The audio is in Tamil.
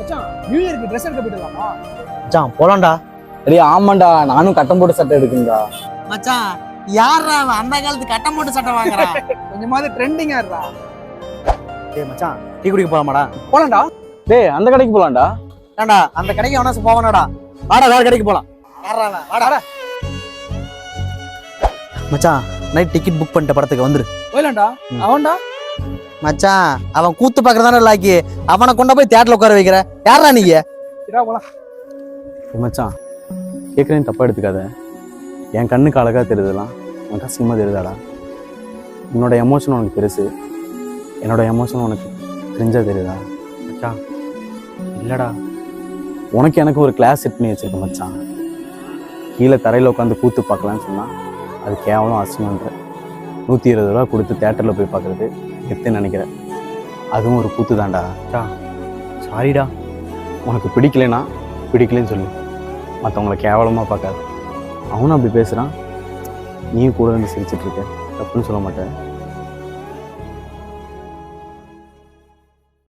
மச்சான் நியூ இயருக்கு ட்ரெஸ் எடுக்க போயிடலாமா மச்சான் போலாம்டா. டேய் ஆமாண்டா நானும் கட்டம் போட்டு சட்டை எடுக்குங்கடா மச்சான் யாரா அவன் அந்த காலத்து கட்டம் போட்டு சட்டை வாங்குறான் கொஞ்சமாவது ட்ரெண்டிங்கா இருடா. டேய் மச்சான் டீ குடிக்க போலாமாடா? போலாம்டா. டேய் அந்த கடைக்கு போலாம்டா. ஏண்டா அந்த கடைக்கு அவனா போவானடா? வாடா வேற கடைக்கு போலாம்? வாடா. மச்சான் நைட் டிக்கெட் புக் பண்ணிட்ட படத்துக்கு வந்துரு. போயிலாம்டா அவன்டா? மச்சான் அவன் கூத்து பாக்குறதானே லாக்கி. அவனை கொண்டு போய் தேட்டர்ல உட்கார வைக்கிற. யாரா நீங்க மச்சான் கேட்குறேன் தப்பா எடுத்துக்காத. என் கண்ணுக்கு அழகா தெரியுதுலாம் உனக்கு அசிங்கமா தெரியுதாடா? உன்னோட எமோஷன் உனக்கு பெருசு. என்னோட எமோஷன் உனக்கு தெரிஞ்சா தெரியுதா? மச்சான் இல்லடா. உனக்கு எனக்கு ஒரு கிளாஸ் செட் பண்ணி வச்சிருக்க மச்சான். கீழே தரையில் உட்காந்து கூத்து பார்க்கலான்னு சொன்னா அது கேவலம் அசிங்கன்ற நூற்றி இருபது ரூபா கொடுத்து தேட்டரில் போய் பார்க்குறது எத்து நினைக்கிறேன்? அதுவும் ஒரு கூத்து தான்டா. சாரிடா உனக்கு பிடிக்கலைன்னா பிடிக்கலன்னு சொல்லு. மற்றவங்கள கேவலமாக பார்க்காது. அவனும் அப்படி பேசுகிறான் நீயும் கூட இருந்து சிரிச்சிட்டு இருக்க. தப்புன்னு சொல்ல மாட்டேன்.